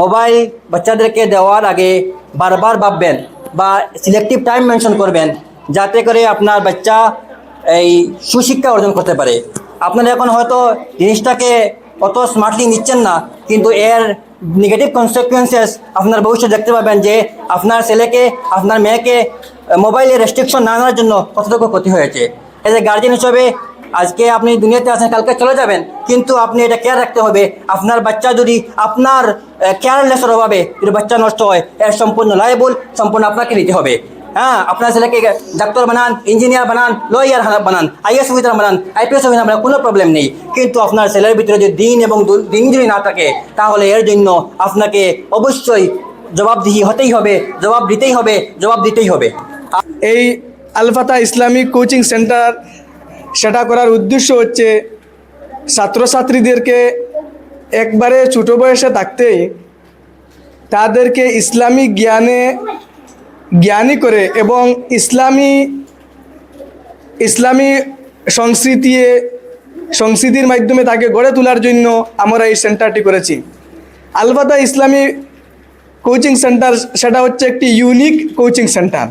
Mobile বাচ্চাদেরকে দেওয়ার আগে বারবার ভাববেন বা সিলেক্টিভ টাইম মেনশন করবেন যাতে করে আপনার বাচ্চা এই সুশিক্ষা অর্জন করতে পারে। আপনারা এখন হয়তো জিনিসটাকে অত স্মার্টলি নিচ্ছেন না, কিন্তু এর নেগেটিভ কনসিকুয়েন্সেস আপনার ভবিষ্যৎ দেখতে পাবেন যে আপনার ছেলেকে, আপনার মেয়েকে মোবাইলে রেস্ট্রিকশন না আনার জন্য কতটুকু ক্ষতি হয়েছে। এজ এ গার্জেন হিসেবে আজকে আপনি দুনিয়াতে আছেন, কালকে চলে যাবেন, কিন্তু আপনি এটা কেয়ার রাখতে হবে, আপনার বাচ্চা যদি আপনার কেয়ারলেসের অভাবে যদি বাচ্চা নষ্ট হয়, এর সম্পূর্ণ লাইবল সম্পূর্ণ আপনাকে নিতে হবে। হ্যাঁ আপনার ছেলেকে ডাক্তার বানান ইঞ্জিনিয়ার বানান লয়ার বানান আইএস অফিসার বানান আইপিএস অফিসার বানান, কোনো প্রবলেম নেই। কিন্তু আপনার ছেলের ভিতরে যদি দিন এবং দিন যদি না থাকে, তাহলে এর জন্য আপনাকে অবশ্যই জবাবদিহি হতেই হবে, জবাব দিতেই হবে, জবাব দিতেই হবে। এই আলফাতা ইসলামিক কোচিং সেন্টার সেটা করার উদ্দেশ্য হচ্ছে ছাত্রছাত্রীদেরকে একবারে ছোটো বয়সে থাকতেই তাদেরকে ইসলামিক জ্ঞানে জ্ঞানী করে এবং ইসলামী ইসলামী সংস্কৃতি সংস্কৃতির মাধ্যমে তাকে গড়ে তোলার জন্য আমরা এই সেন্টারটি করেছি। আলবাদা ইসলামী কোচিং সেন্টার সেটা হচ্ছে একটি ইউনিক কোচিং সেন্টার।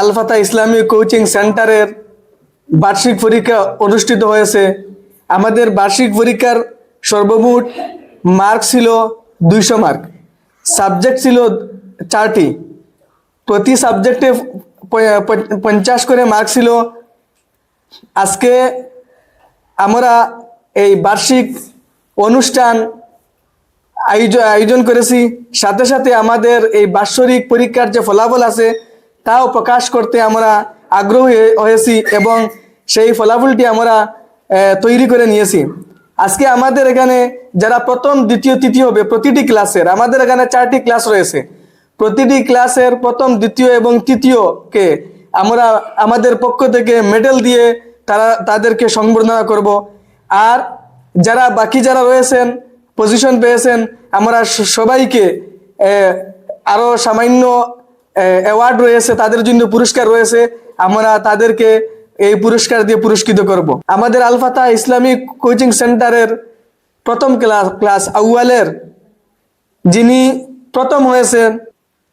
আলফাতা ইসলামী কোচিং সেন্টারের বার্ষিক পরীক্ষা অনুষ্ঠিত হয়েছে। আমাদের বার্ষিক পরীক্ষার সর্বমোট মার্ক ছিল দুইশো মার্ক। সাবজেক্ট ছিল চারটি। প্রতি সাবজেক্টে পঞ্চাশ করে মার্ক ছিল। আজকে আমরা এই বার্ষিক অনুষ্ঠান আয়োজন আয়োজন করেছি। সাথে সাথে আমাদের এই বাৎসরিক পরীক্ষার যে ফলাফল আছে, তাও প্রকাশ করতে আমরা আগ্রহী হয়ে- হয়েছি এবং সেই ফলাফলটি আমরা তৈরি করে নিয়েছি। আজকে আমাদের এখানে যারা প্রথম, দ্বিতীয়, তৃতীয় হবে, প্রতিটি ক্লাসের, আমাদের এখানে চারটি ক্লাস রয়েছে। প্রতিটি ক্লাসের প্রথম, দ্বিতীয় এবং তৃতীয়কে আমরা আমাদের পক্ষ থেকে মেডেল দিয়ে তারা, তাদেরকে সংবর্ধনা করব। আর যারা বাকি যারা রয়েছেন পজিশন পেয়েছেন, আমরা সবাইকে আরও সামান্য অ্যাওয়ার্ড রয়েছে তাদের জন্য পুরস্কার রয়েছে আমরা তাদেরকে এই পুরস্কার দিয়ে পুরস্কৃত করব। আমাদের আলফাতা ইসলামিক কোচিং সেন্টারের প্রথম ক্লাস ক্লাস আউয়ালের যিনি প্রথম হয়েছেন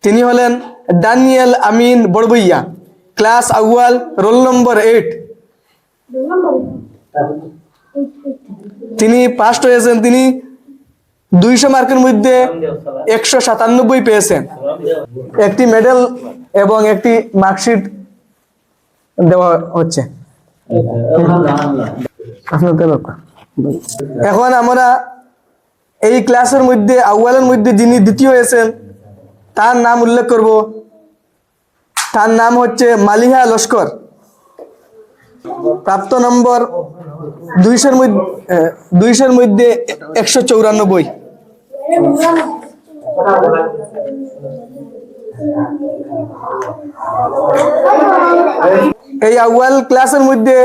তিনি হলেন ডানিয়েল আমিন বড়বইয়া। ক্লাস আউয়াল রোল নম্বর এইট তিনি পাস্ট হয়েছেন তিনি দুইশো মার্কের মধ্যে একশো সাতানব্বই পেয়েছেন। একটি মেডেল এবং একটি মার্কশিট দেওয়া হচ্ছে। এখন আমরা এই ক্লাসের মধ্যে আউয়ালের মধ্যে যিনি দ্বিতীয় হয়েছেন তার নাম উল্লেখ করব। তার নাম হচ্ছে মালিহা লস্কর। প্রাপ্ত নম্বর দুইশোর মধ্যে দুইশোর মধ্যে একশো চৌরানব্বই। এই আউয়াল ক্লাসের মধ্যে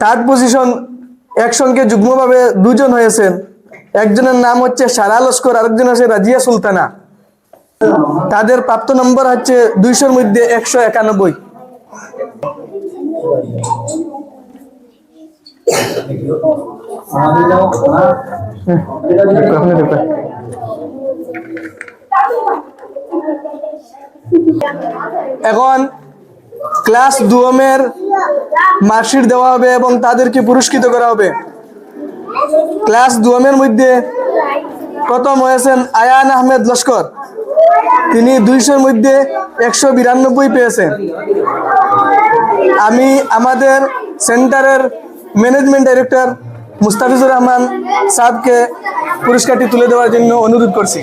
থার্ড পজিশন একসঙ্গে যুগ্মভাবে দুজন হয়েছেন একজনের নাম হচ্ছে সারা লস্কর, আরেকজন হচ্ছে রাজিয়া সুলতানা তাদের প্রাপ্ত নম্বর হচ্ছে দুইশোর মধ্যে একশো একানব্বই। এখন ক্লাস দুয়মের মার্কশিট দেওয়া হবে এবং তাদেরকে পুরস্কৃত করা হবে। ক্লাস দুয়মের মধ্যে প্রথম হয়েছেন আয়ান আহমেদ লস্কর। তিনি দুইশোর মধ্যে একশো বিরানব্বই পেয়েছেন। আমি আমাদের সেন্টারের ম্যানেজমেন্ট ডাইরেক্টর মুস্তাফিজুর রহমান সাহেবকে পুরস্কারটি তুলে দেওয়ার জন্য অনুরোধ করছি।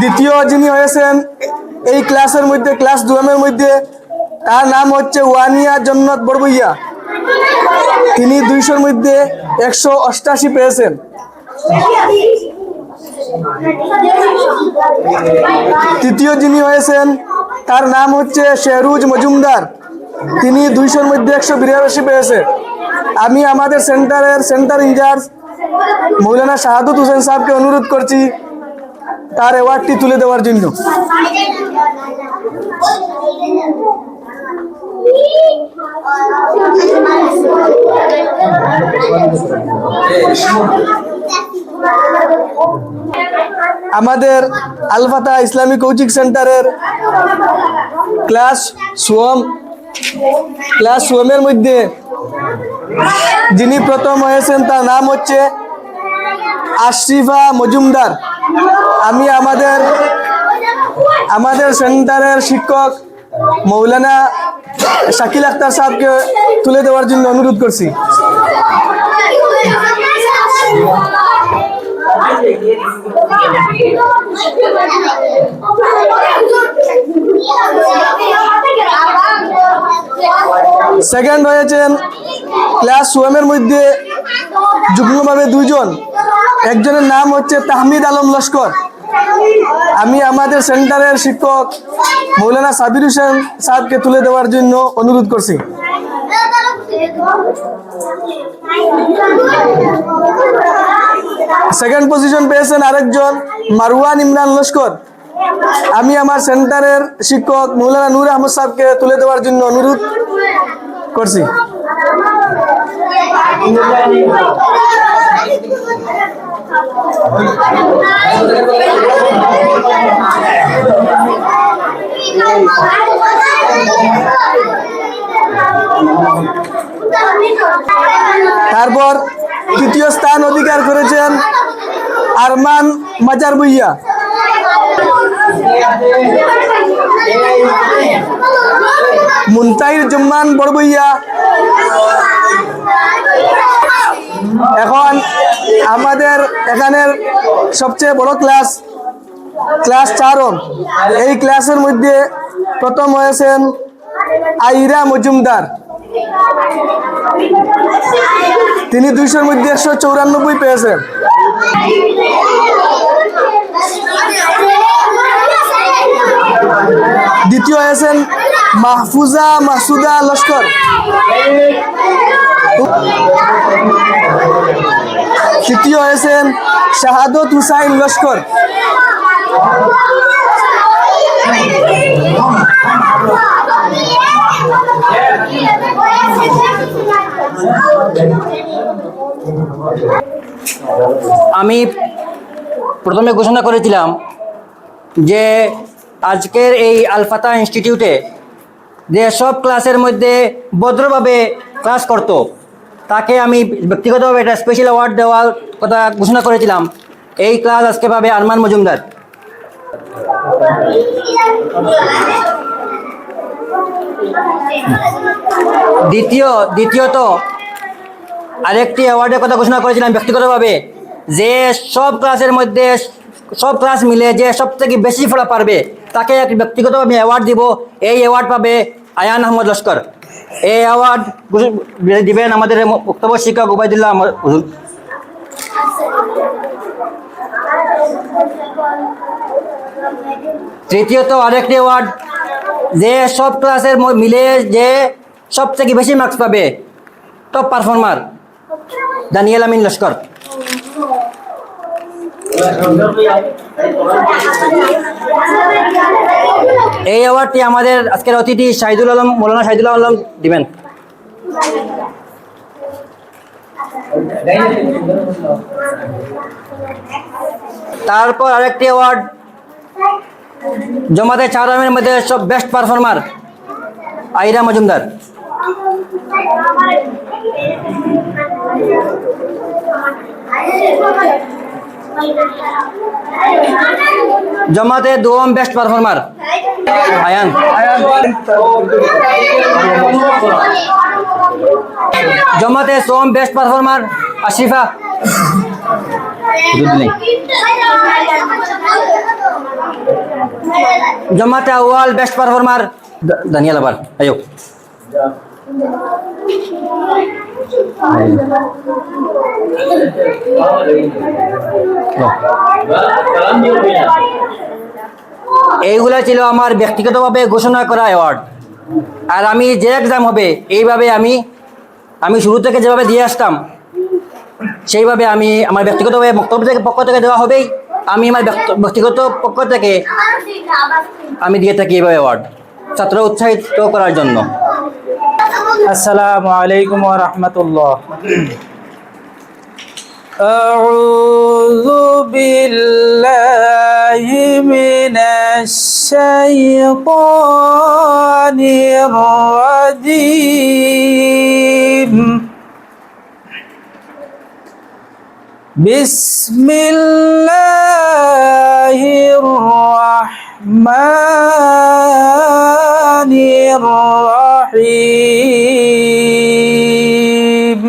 দ্বিতীয় যিনি হয়েছেন, এই ক্লাসের মধ্যে, ক্লাস দুয়েমের মধ্যে, তার নাম হচ্ছে ওয়ানিয়া জন্নত বড়বইয়া তিনি দুইশোর মধ্যে একশো অষ্টাশি পেয়েছেন। তৃতীয় যিনি হয়েছেন, তার নাম হচ্ছে শেহরুজ মজুমদার। তিনি দুইশোর মধ্যে একশো বিরাশি পেয়েছে। আমি আমাদের সেন্টারের centre in charge Maulana Shahadut Hossain সাহেবকে অনুরোধ করছি তার অ্যাওয়ার্ডটি তুলে দেওয়ার জন্য। আমাদের আলফাতা ইসলামিক কোচিং সেন্টারের ক্লাস সোম ক্লাস সোমের মধ্যে যিনি প্রথম হয়েছেন, তার নাম হচ্ছে আশরিফা মজুমদার। আমি আমাদের আমাদের সেন্টারের শিক্ষক মৌলানা শাকিল আখতার সাহেবকে তুলে দেওয়ার জন্য অনুরোধ করছি। সেকেন্ড হয়েছেন ক্লাস সোয়েমের মধ্যে যুগ্মভাবে দুইজন। একজনের নাম হচ্ছে তাহমিদ আলম লস্কর। আমি আমাদের সেন্টারের শিক্ষক মৌলানা সাবির হোসেন সাহেবকে তুলে দেওয়ার জন্য অনুরোধ করছি। সেকেন্ড পজিশন পেয়েছেন আরেকজন, মারওয়ান ইমরান লস্কর। আমি আমার সেন্টারের শিক্ষক মৌলানা নূর আহমদ সাহেবকে তুলে দেওয়ার জন্য অনুরোধ করছি। তারপর তৃতীয় স্থান অধিকার করেছেন আরমান মাজার বইয়া মুনতাইর জুম্মান বড়বইয়া এখন আমাদের এখানের সবচেয়ে বড় ক্লাস ক্লাস চারম এই ক্লাসের মধ্যে প্রথম হয়েছেন আইরা মজুমদার। তিনি দুইশোর মধ্যে একশো চৌরানব্বই পেয়েছেন। দ্বিতীয় হয়েছেন মাহফুজা মাসুদা লস্কর। তৃতীয় হয়েছেন শাহাদত হুসাইন লস্কর। আমি প্রথমে ঘোষণা করেছিলাম যে আজকের এই আলফাতা ইনস্টিটিউটে যে সব ক্লাসের মধ্যে ভদ্রভাবে ক্লাস করত, তাকে আমি ব্যক্তিগতভাবে একটা স্পেশাল অ্যাওয়ার্ড দেওয়ার কথা ঘোষণা করেছিলাম। এই ক্লাস আজকে পাবে আরমান মজুমদার। দ্বিতীয়, দ্বিতীয়ত আরেকটি অ্যাওয়ার্ডের কথা ঘোষণা করেছিলাম ব্যক্তিগতভাবে যে সব ক্লাসের মধ্যে সব ক্লাস মিলে যে সব থেকে বেশি ফলা পারবে, তাকে এক ব্যক্তিগতভাবে অ্যাওয়ার্ড দিব এই অ্যাওয়ার্ড পাবে আয়ান আহমদ লস্কর এই অ্যাওয়ার্ড দিবেন আমাদের বক্তব্য শিক্ষক উবায়দুল্লাহ। তৃতীয়ত আরেকটি অ্যাওয়ার্ড যে সব ক্লাসের মিলে যে সব থেকে বেশি মার্কস পাবে টপ পারফর্মার দানিয়েল আমিন লস্কর এই অ্যাওয়ার্ডটি আমাদের আজকের অতিথি শাহিদুল আলম, মৌলানা শাহিদুল আলম দিবেন। তারপর আরেকটি অ্যাওয়ার্ড জমাতে চার রকমের মধ্যে সব বেস্ট পারফর্মার আইরা মজুমদার। জমাতে দোম বেস্ট পারফর্মার আয়ান। জমাতে সোম বেস্ট পারফর্মার আশিফা। জমাতে আউয়াল বেস্ট পারফর্মার দানিয়াল আবার। আয়ো। এইগুলা ছিল আমার ব্যক্তিগতভাবে ঘোষণা করা অ্যাওয়ার্ড আর আমি যে এক্সাম হবে, এইভাবে আমি আমি শুরু থেকে যেভাবে দিয়ে আসতাম, সেইভাবে আমি আমার ব্যক্তিগতভাবে বক্তব্য থেকে, পক্ষ থেকে দেওয়া হবেই। আমি আমার ব্যক্ত- ব্যক্তিগত পক্ষ থেকে আমি দিয়ে থাকি এইভাবে অ্যাওয়ার্ড ছাত্র উৎসাহিত করার জন্য। السلام عليكم ورحمة الله أعوذ بالله من الشيطان الرجيم بسم الله الرحمن الرحيم.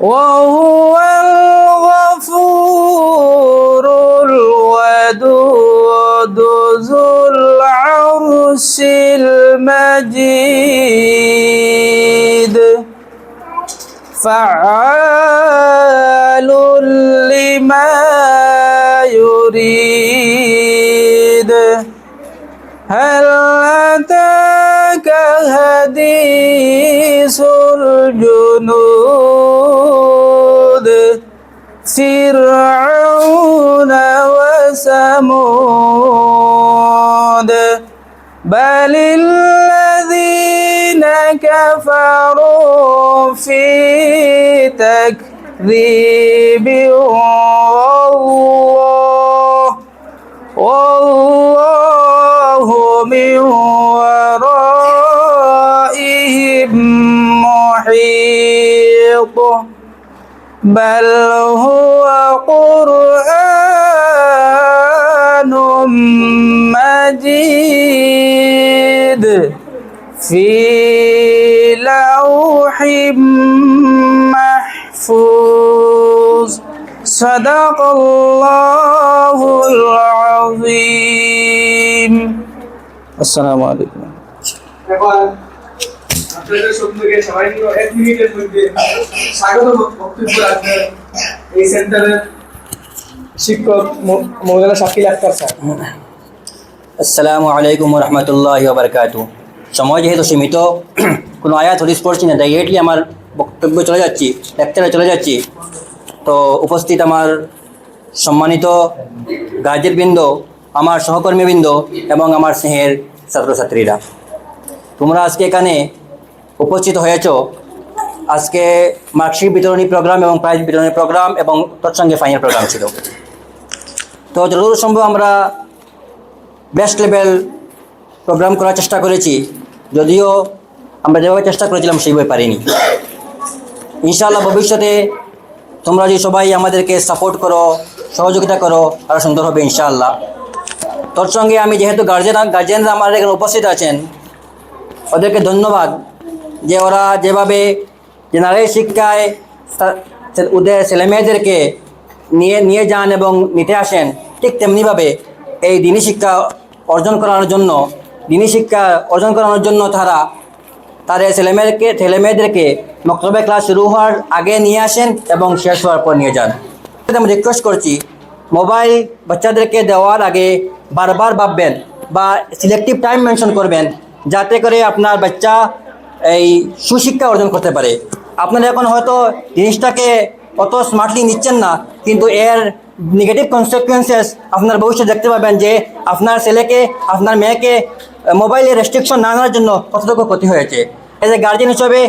وهو الغفور الودود ذو العرش المجيد. فعال لما يريد. هل أتاك حديث الجنود؟ فرعون وثمود. بل الذين كفروا في تكذيب يفرطه بل هو قرآن مجيد في لوح محفوظ. صدق الله العظيم. السلام عليكم. আপনাদের রহমতুল্লাহ বারকাত সময় যেহেতু সীমিত, কোনো আয়াত, হদিস পড়ছি না ডাইরেক্টলি আমার বক্তব্য চলে যাচ্ছি লেকচারে চলে যাচ্ছি। তো উপস্থিত আমার সম্মানিত গার্জেনবৃন্দ আমার সহকর্মীবৃন্দ এবং আমার স্নেহের ছাত্রছাত্রীরা। তোমরা আজকে এখানে উপস্থিত হয়েছ। আজকে মার্কশিট বিতরণী প্রোগ্রাম এবং প্রাইজ বিতরণী প্রোগ্রাম এবং তৎসঙ্গে ফাইনাল প্রোগ্রাম ছিল। তো যতদূর সম্ভব আমরা বেস্ট লেভেল প্রোগ্রাম করার চেষ্টা করেছি। যদিও আমরা যেভাবে চেষ্টা করেছিলাম সেইভাবে পারিনি। ইনশাআল্লাহ ভবিষ্যতে তোমরা যে সবাই আমাদেরকে সাপোর্ট করো, সহযোগিতা করো আরও সুন্দর হবে ইনশাআল্লাহ। তোর সঙ্গে আমি যেহেতু গার্জেন গার্জেনরা আমার এখানে উপস্থিত আছেন, ওদেরকে ধন্যবাদ। যে ওরা যেভাবে যে জেনারেল শিক্ষায় ওদের ছেলেমেয়েদেরকে নিয়ে নিয়ে যান এবং নিতে আসেন, ঠিক তেমনিভাবে এই দিনী শিক্ষা অর্জন করানোর জন্য, দিনী শিক্ষা অর্জন করানোর জন্য তারা তাদের ছেলেমেয়েদেরকে ছেলেমেয়েদেরকে মক্তবে ক্লাস শুরু হওয়ার আগে নিয়ে আসেন এবং শেষ হওয়ার পর নিয়ে যান। আমি রিকোয়েস্ট করছি মোবাইল বাচ্চাদেরকে দেওয়ার আগে বারবার ভাববেন বা সিলেক্টিভ টাইম মেনশন করবেন, যাতে করে আপনার বাচ্চা এই সুশিক্ষা অর্জন করতে পারে। আপনারা এখন হয়তো জিনিসটাকে অত স্মার্টলি নিচ্ছেন না, কিন্তু এর নেগেটিভ কনসিকুয়েন্সেস আপনার ভবিষ্যৎ দেখতে পাবেন যে আপনার ছেলেকে, আপনার মেয়েকে মোবাইলে রেস্ট্রিকশন না আনার জন্য কতটুকু ক্ষতি হয়েছে। এজ এ গার্জেন হিসেবে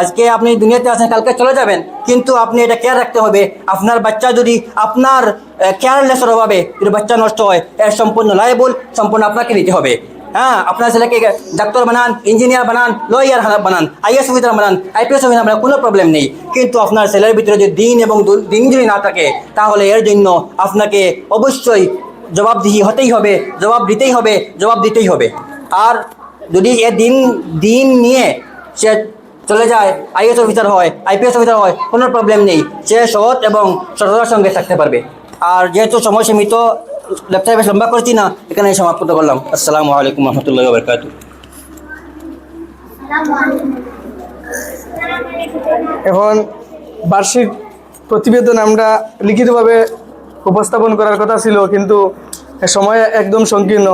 আজকে আপনি দুনিয়াতে আছেন, কালকে চলে যাবেন, কিন্তু আপনি এটা কেয়ার রাখতে হবে। আপনার বাচ্চা যদি আপনার কেয়ারলেসের অভাবে যদি বাচ্চা নষ্ট হয়, এর সম্পূর্ণ লাইবল সম্পূর্ণ আপনাকে নিতে হবে। হ্যাঁ আপনার ছেলেকে ডাক্তার বানান ইঞ্জিনিয়ার বানান লয়ার বানান আইএস অফিসার বানান আইপিএস অফিসার বানান, কোনো প্রবলেম নেই। কিন্তু আপনার ছেলের ভিতরে যদি দিন এবং দিন যদি না থাকে, তাহলে এর জন্য আপনাকে অবশ্যই জবাবদিহি হতেই হবে, জবাব দিতেই হবে, জবাব দিতেই হবে। আর যদি এ দিন দিন নিয়ে সে চলে যায় আইএস অফিসার হয় আইপিএস অফিসার হয়, কোনো প্রবলেম নেই। সে সৎ এবং সততার সঙ্গে থাকতে পারবে। আর যেহেতু সময় সীমিত লেকচার বেশ লম্বা করছি না, এখানে সমাপ্ত করলাম। আসসালামু আলাইকুম রহমতুল্লাহ বরকাতু এখন বার্ষিক প্রতিবেদন আমরা লিখিতভাবে উপস্থাপন করার কথা ছিল, কিন্তু সময় একদম সংকীর্ণ,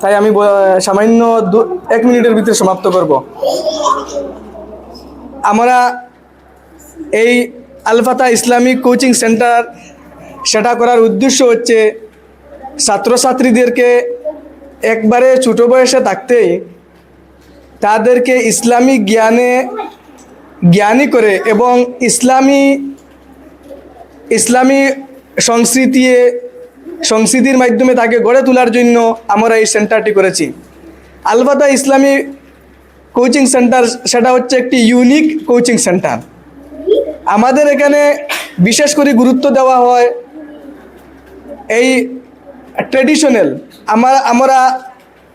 তাই আমি সামান্য দু- এক মিনিটের ভিতরে সমাপ্ত করব। আমরা এই আলফাতা ইসলামিক কোচিং সেন্টার সেটা করার উদ্দেশ্য হচ্ছে ছাত্রছাত্রীদেরকে একবারে ছোট বয়সে থাকতেই তাদেরকে ইসলামিক জ্ঞানে জ্ঞানী করে এবং ইসলামী ইসলামী সংস্কৃতি সংস্কৃতির মাধ্যমে তাকে গড়ে তোলার জন্য আমরা এই সেন্টারটি করেছি। আলবাদা ইসলামী কোচিং সেন্টার, সেটা হচ্ছে একটি ইউনিক কোচিং সেন্টার। আমাদের এখানে বিশেষ করে গুরুত্ব দেওয়া হয় এই ট্রেডিশনাল আমার আমরা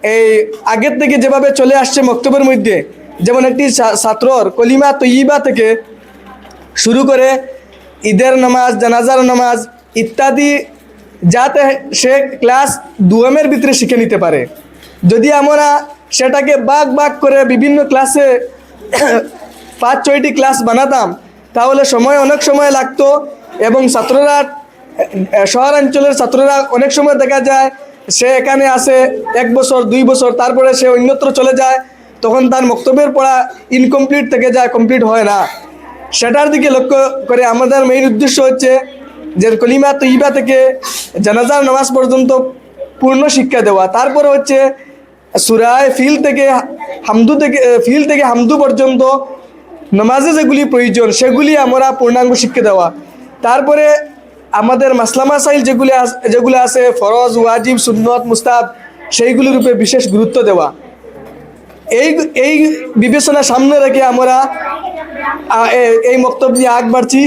এই আগের থেকে যেভাবে চলে আসছে মক্তবের মধ্যে, যেমন একটি ছাত্রর কলিমা তৈবা থেকে শুরু করে ঈদের নামাজ, জানাজার নামাজ ইত্যাদি যাতে সে ক্লাস দুএমের ভিতরে শিখে নিতে পারে। যদি আমরা সেটাকে বাগ বাগ করে বিভিন্ন ক্লাসে পাঁচ ছয়টি ক্লাস বানাতাম, তাহলে সময় অনেক সময় লাগতো এবং ছাত্ররা শহরাঞ্চলের ছাত্ররা অনেক সময় দেখা যায় সে এখানে আসে এক বছর, দুই বছর, তারপরে সে অন্যত্র চলে যায়, তখন তার বক্তব্যের পড়া ইনকমপ্লিট থেকে যায় কমপ্লিট হয় না। সেটার দিকে লক্ষ্য করে আমাদের মেইন উদ্দেশ্য হচ্ছে যে কলিমা তৈবা থেকে জানাজার নামাজ পর্যন্ত পূর্ণ শিক্ষা দেওয়া। তারপরে হচ্ছে সুরায় ফিল থেকে হামদু থেকে ফিল থেকে হামদু পর্যন্ত নামাজে যেগুলি প্রয়োজন, সেগুলি আমরা পূর্ণাঙ্গ শিক্ষা দেওয়া। তারপরে আমাদের মাসলা মাসাইল যেগুলি যেগুলো আছে, ফরজ, ওয়াজিব, সুন্নত মুস্তাব সেইগুলির উপরে বিশেষ গুরুত্ব দেওয়া। এই এই বিবেচনা সামনে রেখে আমরা এই বক্তব্য নিয়ে আগ বাড়ছি।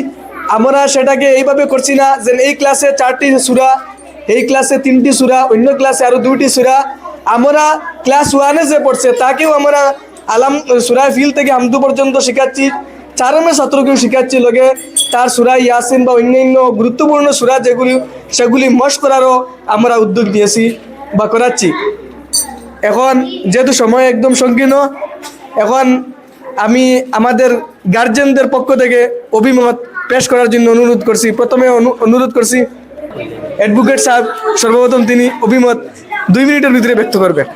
আমরা সেটাকে এইভাবে করছি না যে এই ক্লাসে চারটি সুরা, এই ক্লাসে তিনটি সুরা, অন্য ক্লাসে আরও দুইটি সুরা। আমরা ক্লাস ওয়ানে যে পড়ছে, তাকেও আমরা আলাম, সুরা ফিল থেকে হামদু পর্যন্ত শেখাচ্ছি। চারমে ছাত্রকেও শেখাচ্ছি লগে, তার সুরা ইয়াসিন বা অন্যান্য গুরুত্বপূর্ণ সুরা যেগুলি, সেগুলি মশ করারও আমরা উদ্যোগ নিয়েছি বা করাচ্ছি। এখন যেহেতু সময় একদম সংকীর্ণ, এখন আমি আমাদের গার্জেনদের পক্ষ থেকে অভিমত পেশ করার জন্য অনুরোধ করছি, প্রথমে অনু- অনুরোধ করছি অ্যাডভোকেট সাহেব, সর্বপ্রথম তিনি অভিমত দুই মিনিটের ভিতরে ব্যক্ত করবেন।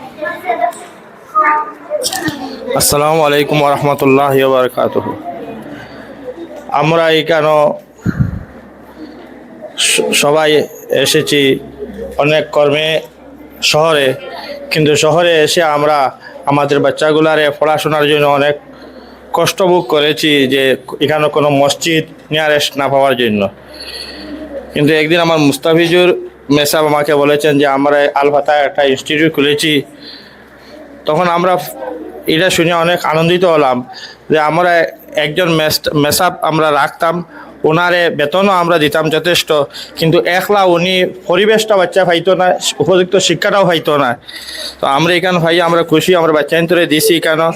আসসালামু আলাইকুম রহমতুল্লাহ বারকাত আমরা এখানে সবাই এসেছি অনেক কর্মে শহরে, কিন্তু শহরে এসে আমরা আমাদের বাচ্চাগুলারে পড়াশোনার জন্য অনেক কষ্ট ভোগ করেছি যে এখানে কোনো মসজিদ নিয়ারেস্ট না পাওয়ার জন্য। কিন্তু একদিন আমার মুস্তাফিজুর মেসাব আমাকে বলেছেন যে আমরা আলফাতায় একটা ইনস্টিটিউট খুলেছি। তখন আমরা এটা শুনে অনেক আনন্দিত হলাম যে আমরা একজন মেসাপ আমরা রাখতাম, ওনারে বেতনও আমরা দিতাম যথেষ্ট, কিন্তু একলা উনি পরিবেশটা বাচ্চা পাইতো না, উপযুক্ত শিক্ষাটাও পাইতো না। তো আমরা এখানে ভাই আমরা খুশি, আমরা বাচ্চা ইন্তরে দিছি এখানে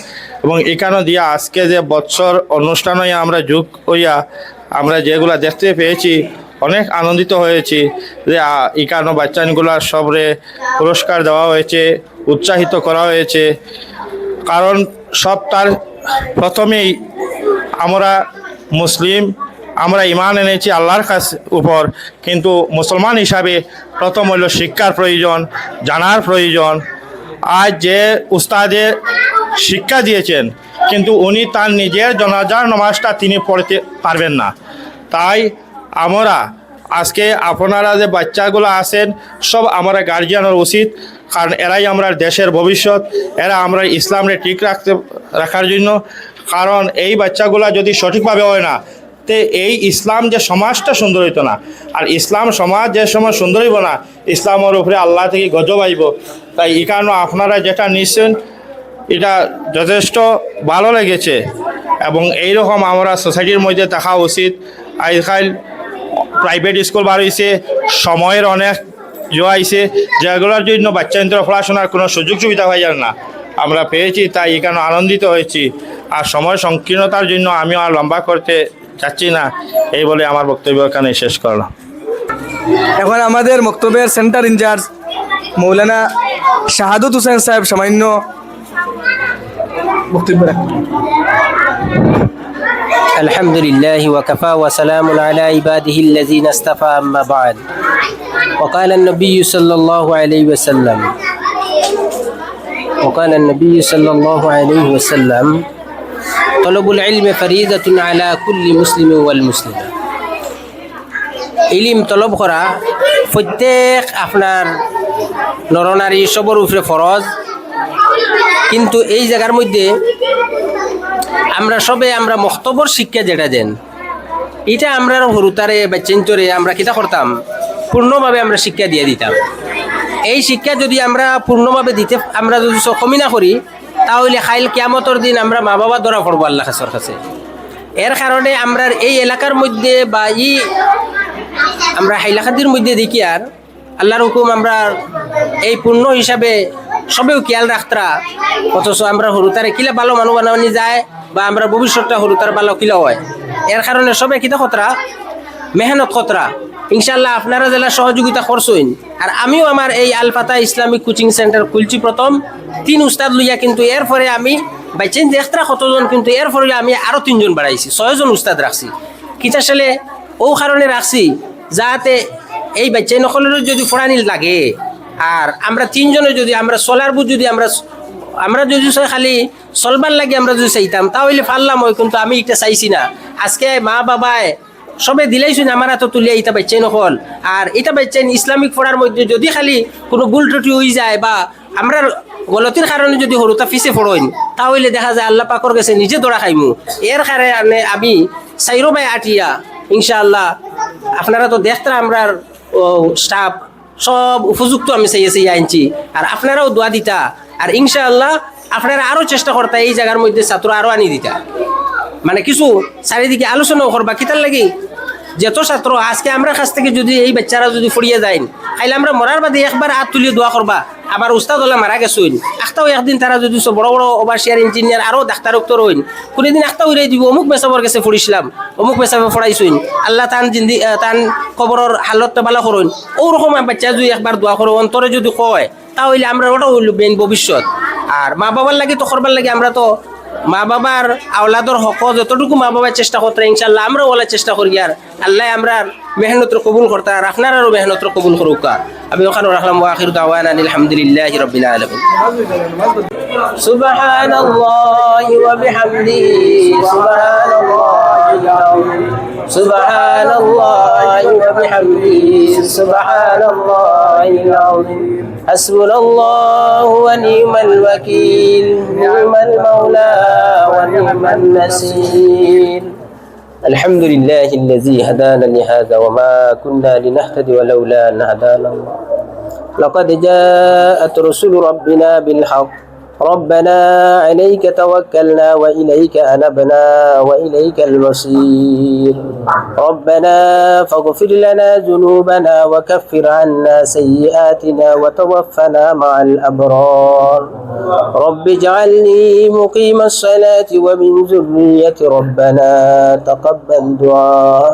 এবং এখানে দিয়া আজকে যে বৎসর অনুষ্ঠান হইয়া আমরা যুগ হইয়া আমরা যেগুলা দেখতে পেয়েছি, অনেক আনন্দিত হয়েছি যে এখানে বাচ্চাগুলার সবরে পুরস্কার দেওয়া হয়েছে, উৎসাহিত করা হয়েছে। কারণ সব তার প্রথমেই আমরা মুসলিম, আমরা ইমান এনেছি আল্লাহর কাছ উপর, কিন্তু মুসলমান হিসাবে প্রথম হলো শিক্ষার প্রয়োজন, জানার প্রয়োজন। আজ যে উস্তাদে শিক্ষা দিয়েছেন, কিন্তু উনি তার নিজের জনাজার নমাজটা তিনি পড়তে পারবেন না। তাই আমরা আজকে আপনারা যে বাচ্চাগুলো আছেন, সব আমরা গার্জিয়ানের উচিত, কারণ এরাই আমরা দেশের ভবিষ্যৎ, এরা আমরা ইসলামরে ঠিক রাখতে, রাখার জন্য কারণ এই বাচ্চাগুলা যদি সঠিকভাবে হয় না, তে এই ইসলাম যে সমাজটা সুন্দর হইতো না। আর ইসলাম সমাজ যে সময় সুন্দর হইব না, ইসলামের উপরে আল্লাহ থেকে গজব আইব। তাই এই কারণে আপনারা যেটা নিচ্ছেন এটা যথেষ্ট ভালো লেগেছে। এবং এইরকম আমরা সোসাইটির মধ্যে দেখা উচিত। আজকাল প্রাইভেট স্কুল বার হয়েছে সময়ের অনেক জোয়া আইছে, যেগুলোর জন্য বাচ্চা পড়াশোনার কোনো সুযোগ সুবিধা হয়ে যায় না। আমরা পেয়েছি, তাই এখানে আনন্দিত হয়েছি। আর সময় সংকীর্ণতার জন্য আমিও আর লম্বা করতে চাচ্ছি না এই বলে আমার বক্তব্য এখানে শেষ করলাম এখন আমাদের বক্তব্যের সেন্টার ইনচার্জ মৌলানা শাহাদুত হোসেন সাহেব সামান্য বক্তব্য রাখবেন الحمد لله وكفى وسلام على عباده الذين اصطفى أما بعد وقال النبي صلى الله عليه وسلم وقال النبي صلى الله عليه وسلم তলবুল ইলমে ফরিদাতুন আলা কুল্লি মুসলিম ওয়াল মুসলিমা ইলিম তলব করা প্রত্যেক আপনার নরনারী সবর উপরে ফরজ। কিন্তু এই জায়গার মধ্যে আমরা সবে আমরা মক্তবর শিক্ষা যেটা দেন, এটা আমরা হরুতারে বা চেঞ্চরে আমরা কিতা করতাম, পূর্ণভাবে আমরা শিক্ষা দিয়ে দিতাম। এই শিক্ষা যদি আমরা পূর্ণভাবে দিতে, আমরা যদি সক্ষমই না করি তাহলে খাইল কিয়ামতর দিন আমরা মা বাবা ধরা পড়ব আল্লাহ কাছর কাছে। এর কারণে আমরা এই এলাকার মধ্যে বা ই আমরা হাইলাখাদির মধ্যে দেখি আর আল্লাহর হুকুম আমরা এই পূর্ণ হিসাবে সবেও খেয়াল রাখতরা। অথচ আমরা হরুতারে কিলা ভালো মানুষ বানাবানি যায় বা আমরা ভবিষ্যৎটা হরুতার ভালো কিলা হয়। এর কারণে সবে কিতা খতরা? মেহনত খতরা। ইনশাল্লাহ আপনারা জেলা সহযোগিতা করছেন। আর আমিও আমার এই আলফাতা ইসলামিক কোচিং সেন্টার খুলছি প্রথম। তিন উস্তাদ লইয়া কিন্তু এরপরে আমি বাইচেন দেখতরা কতজন, কিন্তু এরপরে আমি আরও তিনজন বাড়াইছি, ছয়জন উস্তাদ রাখছি। কিতা সালে ও কারণে রাখছি, যাতে এই বাচ্চা নকলের যদি ফোড়ানি লাগে, আর আমরা তিনজনে যদি, আমরা সোলার বুথ যদি আমরা আমরা যদি খালি চলবার লাগে আমরা যদি চাইতাম, তাহলে পারলাম হয়, কিন্তু আমি এটা চাইছি না। আজকে মা বাবায় সবে দিলাইছুন আমার হাতে তুলিয়া ইটা বাচ্চাই নকল আর এটা বাচ্চাই ইসলামিক পড়ার মধ্যে যদি খালি কোনো ভুল ত্রুটি হয়ে যায় বা আমরা গলতির কারণে যদি সৰুতা পিছে ফোড়ইন তাহলে দেখা যায় আল্লাহ পাকর গেছে নিজে দৌড়া খাইমু। এর কারণে আমি চাইরো বাই আটিয়া ইনশাআল্লাহ আপনারা তো দেখতে আমরা স্টাফ সব উপযুক্ত আমি চাইছি আনছি। আর আপনারাও দোয়া দিতা। আর ইনশাআল্লাহ আপনারা আরও চেষ্টা করতা এই জায়গার মধ্যে ছাত্র আরও আনি দিতা। মানে কিছু চারিদিকে আলোচনাও করবা কিতার লাগি যত ছাত্র, আজকে আমরা কাছ থেকে যদি এই বাচ্চারা যদি ফুরিয়ে যায় খাইলে আমরা মরার বাদে একবার হাত তুলিয়ে দোয়া করবা আবার উস্তাদ হলে মারা গেছইন। আখটাও একদিন তারা যদি বড় বড় ওভারসিয়ার ইঞ্জিনিয়ার আরও ডাক্তার উক্তর হইন, কোনোদিন আখটা উড়াই দিব, অমুক মেসাবর কাছে ফুরিছিলাম অমুক মেসাবে ফড়াইছইন আল্লাহ তান জিন্দি তান কবরের হালত বালা করইন ওরকম বাচ্চা যদি একবার দোয়া করো অন্তরে যদি কয়, তাহলে আমরা ওটাও হইল মেইন ভবিষ্যৎ আর মা বাবার লাগে তো করবার লাগে আমরা তো মা বাবার আওলাদর হক যতটুকু মা বাবার চেষ্টা করতে ইনশাল্লাহ আমরাও বলার চেষ্টা করি আর আল্লাহ আমরা মেহনত কবুল করতে আর আপনারাও মেহনত কবুল করুক আর। আমি ওখানে রাখলাম আখির দাওয়ান আলহামদুলিল্লাহ রবিল আলমিন سبحان الله وبحمده سبحان الله العظيم سبحان الله وبحمده سبحان الله العظيم حسبنا الله ونعم الوكيل نعم المولى ونعم النصير الحمد لله الذي هدانا لهذا وما كنا لنهتدي ولولا أن هدانا الله. لقد جاءت رسل ربنا بالحق ربنا عليك توكلنا وإليك أنبنا وإليك المصير. ربنا فاغفر لنا ذنوبنا وكفر عنا سيئاتنا وتوفنا مع الأبرار. رب اجعلني مقيم الصلاة ومن ذرية ربنا تقبل دعاء.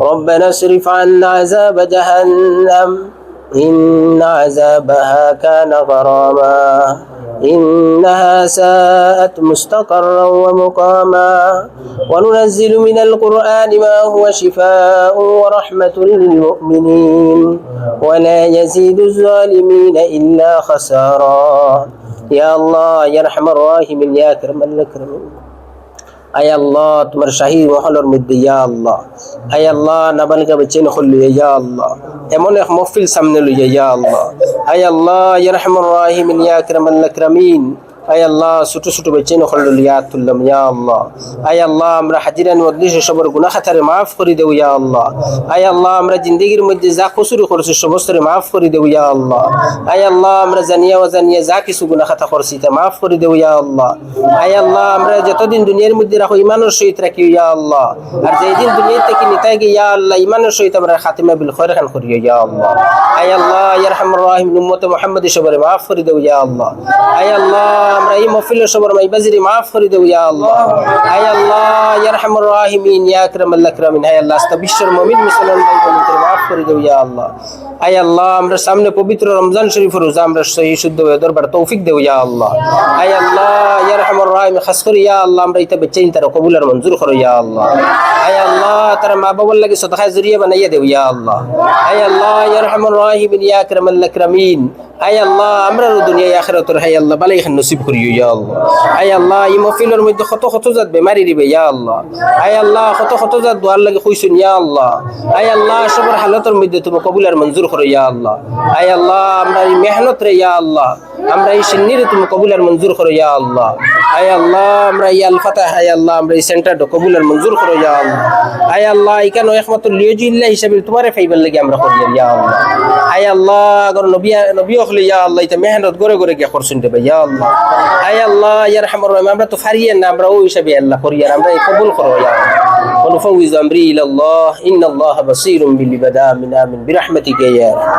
ربنا اصرف عنا عذاب جهنم. إن عذابها كان غراما. إنها ساءت مستقرا ومقاما. وننزل من القرآن ما هو شفاء ورحمة للمؤمنين. ولا يزيد الظالمين إلا خسارا. يا الله يا أرحم الراحمين يا أكرم الأكرمين. আয় আল্লাহ, তোমার শাহী মহলের মধ্যে, ইয়া আল্লাহ। আয় আল্লাহ, নাবালিকা বেচেন হল ইয়া আল্লাহ। এমন এক মহফিল সামনে লইয়া, ইয়া আল্লাহ। আয় আল্লাহ, ইয়া রহমান রাহিম ইয়া আকরামাল আকরামিন আয় আল্লাহ, ছোট ছোট তুল্লাম, ইয়া আল্লাহ। আয় আল্লাহ, আমরা হাজিরান সবর গুনাহ খাতারে মাফ করে দেও ইয়া আল্লাহ। আয় আল্লাহ, আমরা জিন্দগির মধ্যে যা কসুরি করেছি সমস্তরে মাফ করে দেও ইয়া আল্লাহ। আয় আল্লাহ, আমরা জানিয়া জানিয়া যা কিছু গুনাহ খাতা করছি তা মাফ করে দেও ইয়া আল্লাহ। আয় আল্লাহ, আমরা যতদিন দুনিয়ার মধ্যে রাখো ইমানের সহিত রাখি ইয়া আল্লাহ। আর যেদিন দুনিয়ার থেকে নিতাই গিয়ে, ইয়া আল্লাহ ইমানের সহিত আমরা খাতিমা বিল খৈর খান করি ইয়া আল্লাহ। আয় আল্লাহ ইয়া রহমান রাহিম উম্মতে মুহাম্মদ সবরে মাফ করে দেও ইয়া আল্লাহ। আয় আল্লাহ আমরা এই মহফিল সবর মাইবাজিরি মাফ করে দেও ইয়া আল্লাহ। আয় আল্লাহ ইয়া রহমান রাহিমিন ইয়া আকরামাল আকরামিন। আয় আল্লাহ, আস্তা বিশ্বের মুমিন মুসলমান ভাই বোনদের মাফ করে দেও ইয়া আল্লাহ। আয় আল্লাহ, আমরা সামনে পবিত্র রমজান শরীফ রোজা, আমরা সহি শুদ্ধ হয়ে দরবার তৌফিক দেও ইয়া আল্লাহ। আয় আল্লাহ ইয়া রহমান রাহিম খাস করে ইয়া আল্লাহ, আমরা এটা বেচাই তারা কবুল আর মঞ্জুর করো ইয়া আল্লাহ। আয় আল্লাহ, তারা মা বাবার লাগে সদকায় জরিয়া বানাইয়া দেও ইয়া আল্লাহ। আয় আল্লাহ ইয়া রহমান রাহিমিন, ইয়া আকরামাল আকরামিন। আই আল্লাহ, আমরা দুনিয়া আখেরাতর হাই আল্লাহ, বালাই খান নসিব করিও ইয়া আল্লাহ। আই আল্লাহ, এই মফিলের মধ্যে কত কত জাত বেমারি দিবে ইয়া আল্লাহ। আই আল্লাহ, কত কত জাত দোয়ার লাগে কইছুন ইয়া আল্লাহ। আই আল্লাহ, সবার হালতের মধ্যে তুমি কবুলার মঞ্জুর করো ইয়া আল্লাহ। আই আল্লাহ, আমরা এই মেহনত রে ইয়া আল্লাহ। আমরা এই সিন্নিরে তুমি কবুলার মঞ্জুর করো ইয়া আল্লাহ আই আল্লাহ আমরা এই আল ফাতাহ আই আল্লাহ আমরা এই সেন্টারটা কবুলার মঞ্জুর করো ইয়া আল্লাহ আই আল্লাহ এখানে একমাত্র লিওজিল্লাহ হিসাবে তোমারে ফাইবার লাগে আমরা করি ইয়া আল্লাহ আই আল্লাহ আগর নবী নবী হলে ইয়া আল্লাহ এটা মেহনত করে করে গিয়া করছুন দেবে ইয়া আল্লাহ আই আল্লাহ ইয়ার হামর আমরা তো ফারিয়ে না আমরা ওই হিসাবে আল্লাহ করি আর আমরা এই কবুল করো ইয়া আল্লাহ ونفوز أمري إلى الله إن الله بصير بالعباد آمين آمين برحمتك يا